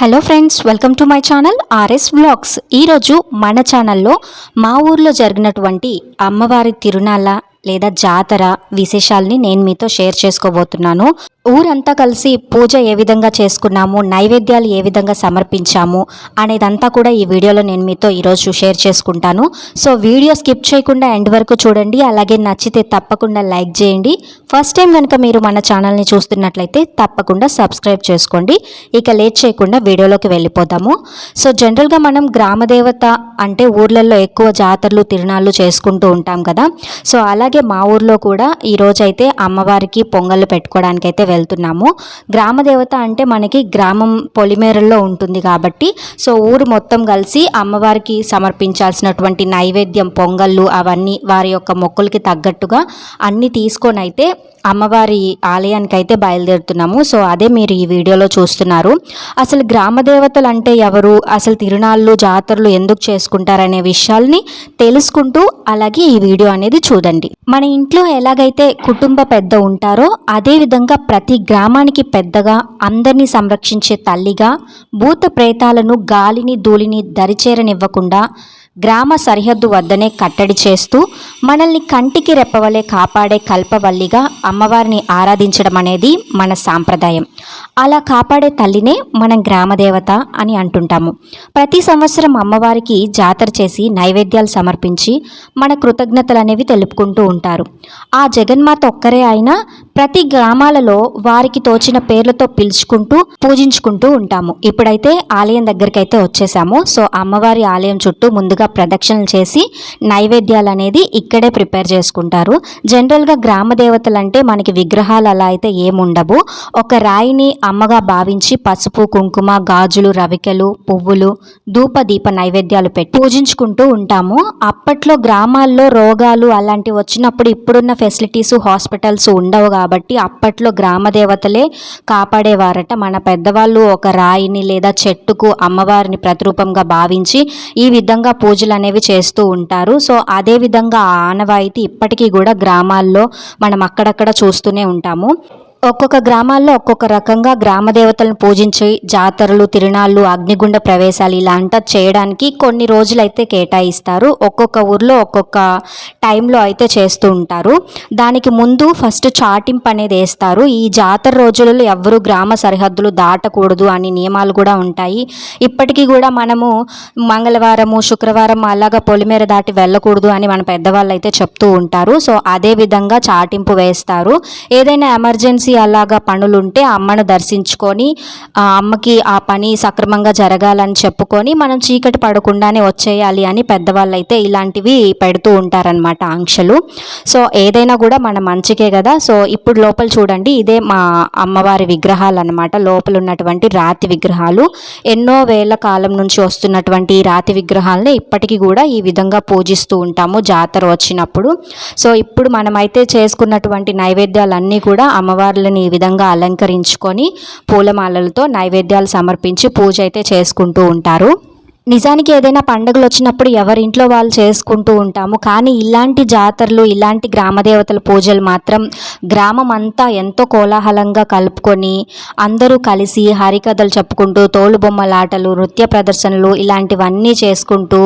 Hello friends welcome to my channel RS vlogs ఈరోజు మన ఛానల్లో మా ఊర్లో జరిగినటువంటి అమ్మవారి తిరునాళ్ళ లేదా జాతర విశేషాల్ని నేను మీతో షేర్ చేసుకోబోతున్నాను. ఊరంతా కలిసి పూజ ఏ విధంగా చేసుకున్నాము నైవేద్యాలు ఏ విధంగా సమర్పించాము అనేదంతా కూడా ఈ వీడియోలో నేను మీతో ఈరోజు షేర్ చేసుకుంటాను. సో వీడియో స్కిప్ చేయకుండా ఎండ్ వరకు చూడండి. అలాగే నచ్చితే తప్పకుండా లైక్ చేయండి. ఫస్ట్ టైం కనుక మీరు మన ఛానల్ని చూస్తున్నట్లయితే తప్పకుండా సబ్స్క్రైబ్ చేసుకోండి. ఇక లేట్ చేయకుండా వీడియోలోకి వెళ్ళిపోదాము. సో జనరల్గా మనం గ్రామదేవత అంటే ఊర్లలో ఎక్కువ జాతరలు తిరునాళ్ళు చేసుకుంటూ ఉంటాం కదా. సో అలాగే మా ఊర్లో కూడా ఈరోజైతే అమ్మవారికి పొంగళ్ళు పెట్టుకోవడానికి వెళ్తున్నాము. గ్రామదేవత అంటే మనకి గ్రామం పొలిమేరల్లో ఉంటుంది కాబట్టి సో ఊరు మొత్తం కలిసి అమ్మవారికి సమర్పించాల్సినటువంటి నైవేద్యం పొంగళ్ళు అవన్నీ వారి యొక్క మొక్కులకి తగ్గట్టుగా అన్నీ తీసుకొని అయితే అమ్మవారి ఆలయానికి అయితే బయలుదేరుతున్నాము. సో అదే మీరు ఈ వీడియోలో చూస్తున్నారు. అసలు గ్రామ దేవతలు అంటే ఎవరు? అసలు తిరునాళ్ళు జాతరలు ఎందుకు చేసుకుంటారనే విషయాల్ని తెలుసుకుంటూ అలాగే ఈ వీడియో అనేది చూడండి. మన ఇంట్లో ఎలాగైతే కుటుంబ పెద్ద ఉంటారో అదే విధంగా ప్రతి గ్రామానికి పెద్దగా అందరినీ సంరక్షించే తల్లిగా భూత ప్రేతాలను గాలిని ధూళిని దరిచేరనివ్వకుండా గ్రామ సరిహద్దు వద్దనే కట్టడి చేస్తూ మనల్ని కంటికి రెప్పవలే కాపాడే కల్పవల్లిగా అమ్మవారిని ఆరాధించడం అనేది మన సాంప్రదాయం. అలా కాపాడే తల్లినే మనం గ్రామదేవత అని అంటుంటాము. ప్రతి సంవత్సరం అమ్మవారికి జాతర చేసి నైవేద్యాలు సమర్పించి మన కృతజ్ఞతలు అనేవి తెలుపుకుంటూ ఉంటారు. ఆ జగన్మాత ఒక్కరే అయినా ప్రతి గ్రామాలలో వారికి తోచిన పేర్లతో పిలుచుకుంటూ పూజించుకుంటూ ఉంటాము. ఇప్పుడైతే ఆలయం దగ్గరికి అయితే వచ్చేసాము. సో అమ్మవారి ఆలయం చుట్టూ ముందుగా ప్రదక్షిణలు చేసి నైవేద్యాలు అనేది ఇక్కడే ప్రిపేర్ చేసుకుంటారు. జనరల్గా గ్రామ దేవతలు అంటే మనకి విగ్రహాలు అలా అయితే ఏముండవు. ఒక రాయిని అమ్మగా భావించి పసుపు కుంకుమ గాజులు రవికెలు పువ్వులు ధూప దీప నైవేద్యాలు పెట్టి పూజించుకుంటూ ఉంటాము. అప్పట్లో గ్రామాల్లో రోగాలు అలాంటివి వచ్చినప్పుడు ఇప్పుడున్న ఫెసిలిటీస్ హాస్పిటల్స్ ఉండవు కాబట్టి కాబట్టి అప్పట్లో గ్రామ దేవతలే కాపాడేవారట. మన పెద్దవాళ్ళు ఒక రాయిని లేదా చెట్టుకు అమ్మవారిని ప్రతిరూపంగా భావించి ఈ విధంగా పూజలు అనేవి చేస్తూ ఉంటారు. సో అదే విధంగా ఆ ఆనవాయితీ ఇప్పటికీ కూడా గ్రామాల్లో మనం అక్కడక్కడ చూస్తూనే ఉంటాము. ఒక్కొక్క గ్రామాల్లో ఒక్కొక్క రకంగా గ్రామ దేవతలను పూజించి జాతరలు తిరునాళ్ళు అగ్నిగుండ ప్రవేశాలు ఇలా అంతా చేయడానికి కొన్ని రోజులు అయితే కేటాయిస్తారు. ఒక్కొక్క ఊర్లో ఒక్కొక్క టైంలో అయితే చేస్తూ ఉంటారు. దానికి ముందు ఫస్ట్ చాటింపు అనేది వేస్తారు. ఈ జాతర రోజులలో ఎవరు గ్రామ సరిహద్దులు దాటకూడదు అని నియమాలు కూడా ఉంటాయి. ఇప్పటికీ కూడా మనము మంగళవారము శుక్రవారం అలాగా పొలిమేర దాటి వెళ్ళకూడదు అని మన పెద్దవాళ్ళు అయితే చెప్తూ ఉంటారు. సో అదే విధంగా చాటింపు వేస్తారు. ఏదైనా ఎమర్జెన్సీ అలాగా పనులుంటే అమ్మను దర్శించుకొని ఆ అమ్మకి ఆ పని సక్రమంగా జరగాలని చెప్పుకొని మనం చీకటి పడకుండానే వచ్చేయాలి అని పెద్దవాళ్ళు అయితే ఇలాంటివి పెడుతూ ఉంటారనమాట ఆంక్షలు. సో ఏదైనా కూడా మన మంచికే కదా. సో ఇప్పుడు లోపల చూడండి ఇదే మా అమ్మవారి విగ్రహాలు అనమాట లోపల ఉన్నటువంటి రాతి విగ్రహాలు. ఎన్నో వేల కాలం నుంచి వస్తున్నటువంటి ఈ రాతి విగ్రహాలని ఇప్పటికీ కూడా ఈ విధంగా పూజిస్తూ ఉంటాము జాతర వచ్చినప్పుడు. సో ఇప్పుడు మనమైతే చేసుకున్నటువంటి నైవేద్యాలన్నీ కూడా అమ్మవారి అమ్మవార్లని ఈ విధంగా అలంకరించుకొని పూలమాలలతో నైవేద్యాలు సమర్పించి పూజ అయితే చేసుకుంటూ ఉంటారు. నిజానికి ఏదైనా పండుగలు వచ్చినప్పుడు ఎవరింట్లో వాళ్ళు చేసుకుంటూ ఉంటాము. కానీ ఇలాంటి జాతరలు ఇలాంటి గ్రామదేవతల పూజలు మాత్రం గ్రామం అంతా ఎంతో కోలాహలంగా కలుపుకొని అందరూ కలిసి హరికథలు చెప్పుకుంటూ తోలుబొమ్మలాటలు నృత్య ప్రదర్శనలు ఇలాంటివన్నీ చేసుకుంటూ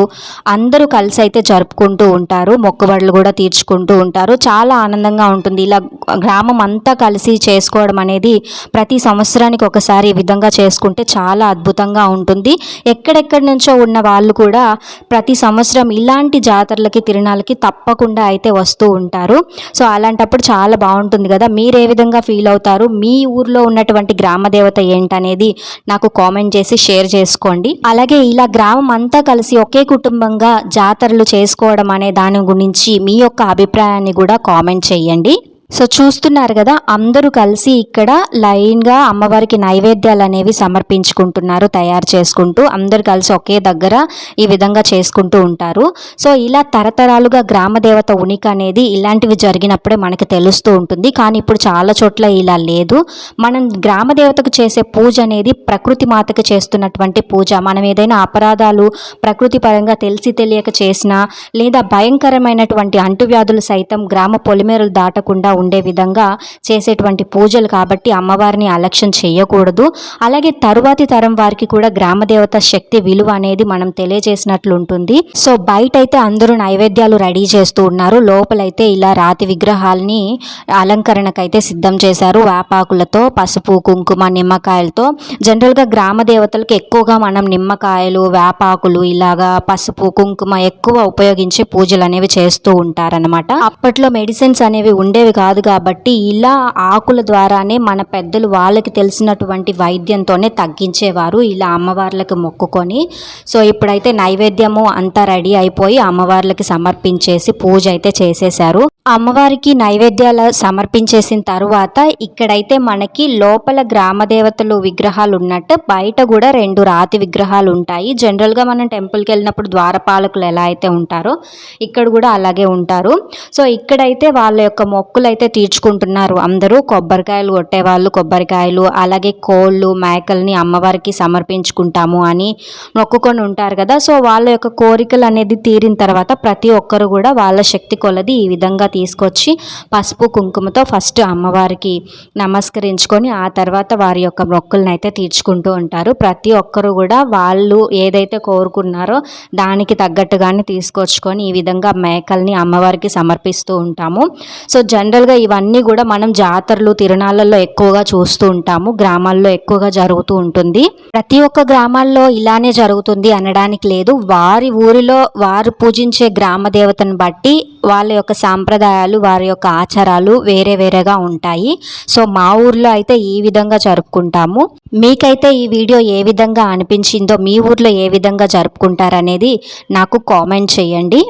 అందరూ కలిసి అయితే జరుపుకుంటూ ఉంటారు. మొక్కుబడులు కూడా తీర్చుకుంటూ ఉంటారు. చాలా ఆనందంగా ఉంటుంది. ఇలా గ్రామం అంతా కలిసి చేసుకోవడం అనేది ప్రతి సంవత్సరానికి ఒకసారి ఈ విధంగా చేసుకుంటే చాలా అద్భుతంగా ఉంటుంది. ఎక్కడెక్కడి నుంచో ఉన్న వాళ్ళు కూడా ప్రతి సంవత్సరం ఇలాంటి జాతరలకి తిరునాళ్ళకి తప్పకుండా అయితే వస్తూ ఉంటారు. సో అలాంటప్పుడు చాలా బాగుంటుంది కదా. మీరు ఏ విధంగా ఫీల్ అవుతారు? మీ ఊర్లో ఉన్నటువంటి గ్రామదేవత ఏంటనేది నాకు కామెంట్ చేసి షేర్ చేసుకోండి. అలాగే ఇలా గ్రామం అంతా కలిసి ఒకే కుటుంబంగా జాతరలు చేసుకోవడం అనే దాని గురించి మీ యొక్క అభిప్రాయాన్ని కూడా కామెంట్ చేయండి. సో చూస్తున్నారు కదా అందరూ కలిసి ఇక్కడ లైన్గా అమ్మవారికి నైవేద్యాలు అనేవి సమర్పించుకుంటున్నారు తయారు చేసుకుంటూ అందరూ కలిసి ఒకే దగ్గర ఈ విధంగా చేసుకుంటూ ఉంటారు. సో ఇలా తరతరాలుగా గ్రామ దేవత ఉనికి అనేది ఇలాంటివి జరిగినప్పుడే మనకి తెలుస్తూ ఉంటుంది. కానీ ఇప్పుడు చాలా చోట్ల ఇలా లేదు. మనం గ్రామ దేవతకు చేసే పూజ అనేది ప్రకృతి మాతకు చేస్తున్నటువంటి పూజ. మనం ఏదైనా అపరాధాలు ప్రకృతి పరంగా తెలిసి తెలియక చేసినా లేదా భయంకరమైనటువంటి అంటువ్యాధులు సైతం గ్రామ పొలిమేరలు దాటకుండా ఉండే విధంగా చేసేటువంటి పూజలు కాబట్టి అమ్మవారిని అలక్ష్యం చేయకూడదు. అలాగే తరువాతి తరం వారికి కూడా గ్రామ దేవత శక్తి విలువ అనేది మనం తెలియజేసినట్లు ఉంటుంది. సో బయట అయితే అందరూ నైవేద్యాలు రెడీ చేస్తూ ఉన్నారు. లోపలైతే ఇలా రాతి విగ్రహాలని అలంకరణకైతే సిద్ధం చేశారు. వేపాకులతో పసుపు కుంకుమ నిమ్మకాయలతో. జనరల్గా గ్రామ దేవతలకు ఎక్కువగా మనం నిమ్మకాయలు వేపాకులు ఇలాగా పసుపు కుంకుమ ఎక్కువ ఉపయోగించి పూజలు అనేవి చేస్తూ ఉంటారనమాట అప్పట్లో మెడిసిన్స్ అనేవి ఉండేవి కాదు కాబట్టి ఇలా ఆకుల ద్వారానే మన పెద్దలు వాళ్ళకి తెలిసినటువంటి వైద్యంతోనే తగ్గించేవారు. ఇలా అమ్మవార్లకు మొక్కుకొని సో ఇప్పుడైతే నైవేద్యము అంతా రెడీ అయిపోయి అమ్మవార్లకి సమర్పించేసి పూజ అయితే చేసేశారు. అమ్మవారికి నైవేద్యాలు సమర్పించేసిన తరువాత ఇక్కడైతే మనకి లోపల గ్రామ దేవతలు విగ్రహాలు ఉన్నట్టు బయట కూడా రెండు రాతి విగ్రహాలు ఉంటాయి. జనరల్గా మనం టెంపుల్కి వెళ్ళినప్పుడు ద్వారపాలకులు ఎలా అయితే ఉంటారో ఇక్కడ కూడా అలాగే ఉంటారు. సో ఇక్కడైతే వాళ్ళ యొక్క మొక్కులు అయితే తీర్చుకుంటున్నారు. అందరూ కొబ్బరికాయలు కొట్టేవాళ్ళు కొబ్బరికాయలు అలాగే కోళ్ళు మేకల్ని అమ్మవారికి సమర్పించుకుంటాము అని మొక్కుకొని ఉంటారు కదా. సో వాళ్ళ యొక్క కోరికలు అనేది తీరిన తర్వాత ప్రతి ఒక్కరు కూడా వాళ్ళ శక్తి కొలది ఈ విధంగా తీసుకొచ్చి పసుపు కుంకుమతో ఫస్ట్ అమ్మవారికి నమస్కరించుకొని ఆ తర్వాత వారి యొక్క మొక్కులను అయితే తీర్చుకుంటూ ఉంటారు. ప్రతి ఒక్కరు కూడా వాళ్ళు ఏదైతే కోరుకున్నారో దానికి తగ్గట్టుగానే తీసుకొచ్చుకొని ఈ విధంగా మేకల్ని అమ్మవారికి సమర్పిస్తూ ఉంటాము. సో జనరల్ జనరల్గా ఇవన్నీ కూడా మనం జాతరలు తిరునాళ్ళల్లో ఎక్కువగా చూస్తూ ఉంటాము. గ్రామాల్లో ఎక్కువగా జరుగుతూ ఉంటుంది. ప్రతి ఒక్క గ్రామాల్లో ఇలానే జరుగుతుంది అనడానికి లేదు. వారి ఊరిలో వారు పూజించే గ్రామ దేవతను బట్టి వాళ్ళ యొక్క సాంప్రదాయాలు వారి యొక్క ఆచారాలు వేరే వేరేగా ఉంటాయి. సో మా ఊర్లో అయితే ఈ విధంగా జరుపుకుంటాము. మీకైతే ఈ వీడియో ఏ విధంగా అనిపించిందో మీ ఊర్లో ఏ విధంగా జరుపుకుంటారనేది నాకు కామెంట్ చేయండి.